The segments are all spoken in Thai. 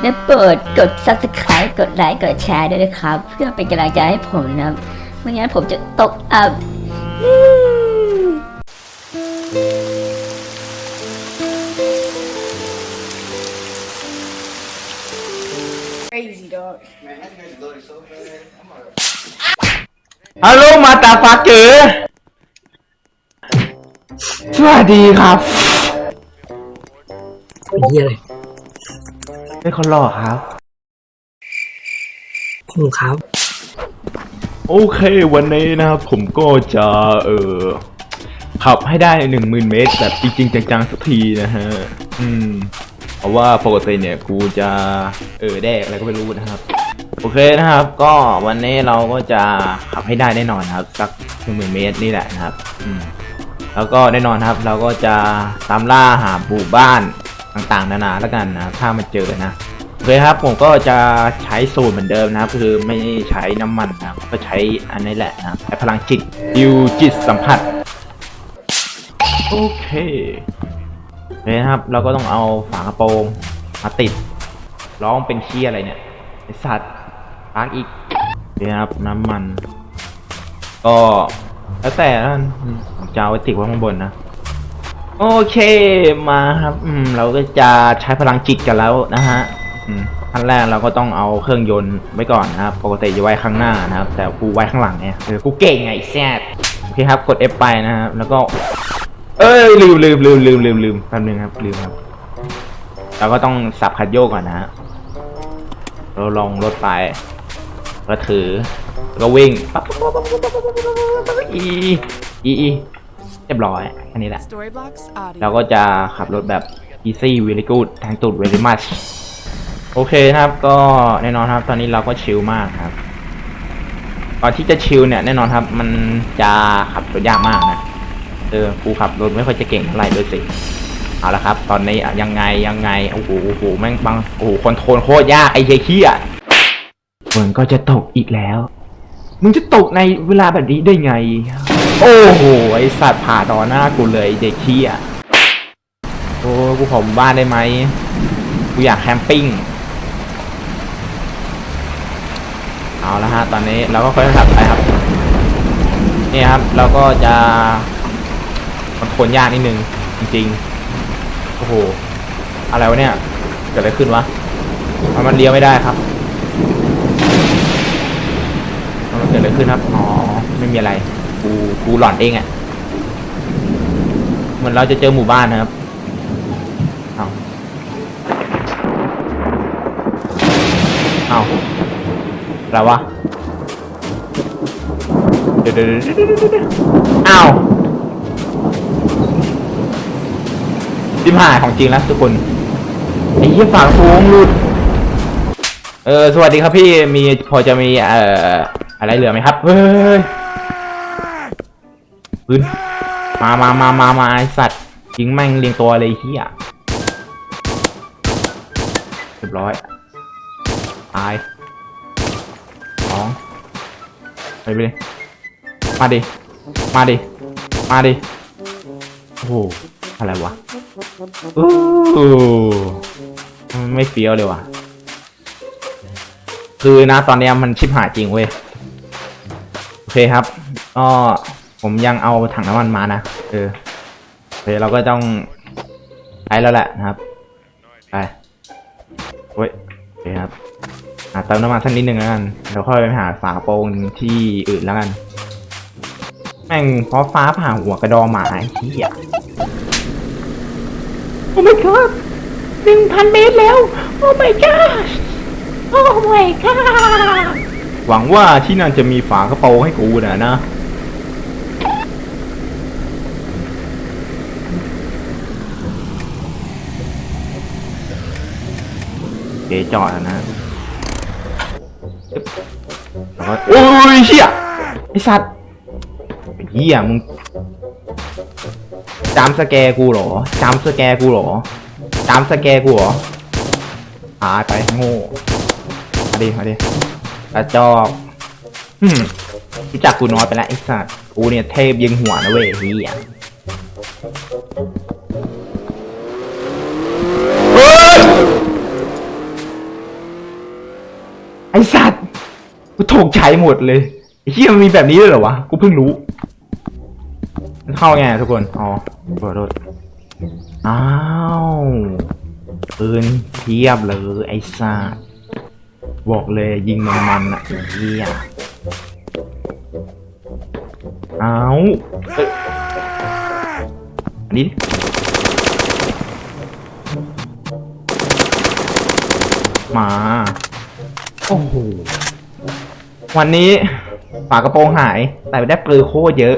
และโปรดกด subscribe กดไลค์กดแชร์ด้วยนะครับ เพื่อเป็นกำลังใจให้ผมนะครับไม่งั้นผมจะตกอับฮัลโหลมาตาฟักเกอสวัสดีครับ เป็นที่อะไรเป็นคนหล่อครับของเขาโอเค วันนี้นะครับผมก็จะเออขับให้ได้หนึ่งหมื่นเมตรแบบจริงๆจังๆสักทีนะฮะ อืม เพราะว่าปกติเนี่ยกูจะเออแดกอะไรก็ไม่รู้นะครับ โอเคนะครับ ก็วันนี้เราก็จะขับให้ได้แน่นอนนะครับ สักหนึ่งหมื่นเมตรนี่แหละนะครับ อืม แล้วก็แน่นอนครับ เราก็จะตามล่าหาหมู่บ้าน ต่างๆนานาแล้วกันนะถ้ามันเจอนะโอเคครับผมก็จะใช้สูตรเหมือนเดิมนะครับคือไม่ใช้น้ำมันนะก็ใช้อันนี้แหละนะใช้พลังจิตดิวจิตสัมผัสโอเคโอเคนะครับ เราก็ต้องเอาฝากระโปรงมาติดร้องเป็นเคียอะไรเนี่ยไอสัตว์ปากอีกโอเคครับน้ำมัน ก็แล้วแต่นะจะเอาไว้ติดไว้ข้างบนนะ โอเคมาครับ อืม เราก็จะใช้พลังจิตกันแล้วนะฮะขั้นแรกเราก็ต้องเอาเครื่องยนต์ไว้ก่อนนะครับ ปกติจะไว้ข้างหน้านะครับ แต่กูไว้ข้างหลังเนี่ยเออกูเก่งไงแซดโอเคครับ กด F ไปนะครับ แล้วก็ เอ้ยลืมลืมลืมลืมลืมลืมแป๊บนึงครับลืมครับ เราก็ต้องสับคัดโยกก่อนนะฮะเราลองรถไปแล้วถือแล้วก็วิ่งปั๊บอีอีอี เรียบร้อยแค่นี้แหละ Storyblocks audio. เราก็จะขับรถแบบ easy very good ทางตูด very much โอเคนะครับ ก็แน่นอนครับ ตอนนี้เราก็ชิลมากครับก่อนที่จะชิลเนี่ยแน่นอนครับ มันจะขับรถยากมากนะเออกูขับรถไม่ค่อยจะเก่งเท่าไหร่ด้วยสิเอาละครับ ตอนนี้อะยังไงยังไงโอ้โหโอ้โหแม่งบังโอ้โหคอนโทรลโคตรยากไอ้เหี้ยเหี้ยฝนก็จะตกอีกแล้ว มึงจะตกในเวลาแบบนี้ได้ไง โอ้โหไอสัตว์ผ่าต่อหน้ากูเลยเด็กเหี้ยโอ้กูขอมบ้านได้ไหมกูอยากแคมปิ้งเอาละฮะตอนนี้เราก็ค่อยๆขับไปครับนี่ครับเราก็จะคอนโทรยากนิดนึงจริงๆโอ้โหอะไรวะเนี่ยเกิดอะไรขึ้นวะทำไมมันเลี้ยวไม่ได้ครับมันเกิดอะไรขึ้นครับอ๋อไม่มีอะไร กูกูหลอนเองอะ่ะเหมือนเราจะเจอหมู่บ้านนะครับเอาเอาอะไรวะเดี๋ยวเดี๋ยวเดี๋ยวเดี๋ยวเดี๋ยวเดี๋ยวอ้าวดิมหายของจริงแล้วทุกคนไอ้เหี้ยฝากโค้งหลุดเออสวัสดีครับพี่มีพอจะมีเอ่ออะไรเหลือไหมครับเฮ้ย ปืนมามามามามาไอสัตว์ยิงแม่งเรียงตัวเลยไอ้เฮียเรียบร้อยตายสองไปไปเลยมาดิ มาดิ มาดิ โอ้โห อะไรวะโอ้ไม่เฟี้ยวเลยว่ะ คือนะตอนนี้มันชิบหายจริงเว้ย โอเคครับก็ ผมยังเอาถังน้ำมันมานะเออโอเคเราก็ต้องใช้แล้วแหละนะครับไปเว้ยโอเคครับหาเติมน้ำมันสักนิดนึงแล้วกันเดี๋ยวค่อยไปหาฝาโปรงที่อื่นแล้วกันแม่งเพราะฟ้าผ่าหัวกระดองหมาไอ้เหี้ยโอ้ my god หนึ่งพันเมตรแล้ว โอ้ my god โอ้ my god หวังว่าที่นั่นจะมีฝากระโปรงให้กูนะนะ เกจอดอะนะแล้วก็โอ้ยเชี่ยไอสัตว์ไอ้เหี้ยมึงจามสแกร์กูเหรอจามสแกร์กูเหรอจามสแกร์กูเหรอหายไปโง่มาดิมาดิกระจอกอืมรู้จักกูน้อยไปแล้วไอสัตว์กูเนี่ยเทพยิงหัวนะเว้ยเหี้ยเฮ้ ไอสัตว์กูถูกใช้หมดเลยไอ้เหี้ยมันมีแบบนี้ด้วยเหรอวะ กูเพิ่งรู้ มันเข้าไงทุกคน อ๋อขอโทษอ้าวปืนเทียบเลย ไอ้สัตว์บอกเลยยิงมันมันๆอะไอ้เหี้ยเอาเอ้ยอันนี้ดิมา โอ้โหวันนี้ฝากระโปรงหาย แต่ได้ปืนโคตรเยอะ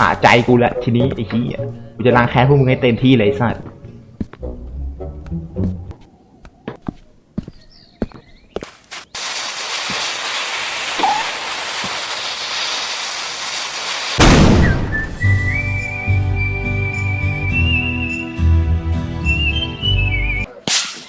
หาใจกูละทีนี้ไอ้เหี้ยกูจะล้างแค้นพวกมึงให้เต็มที่เลยสัตว์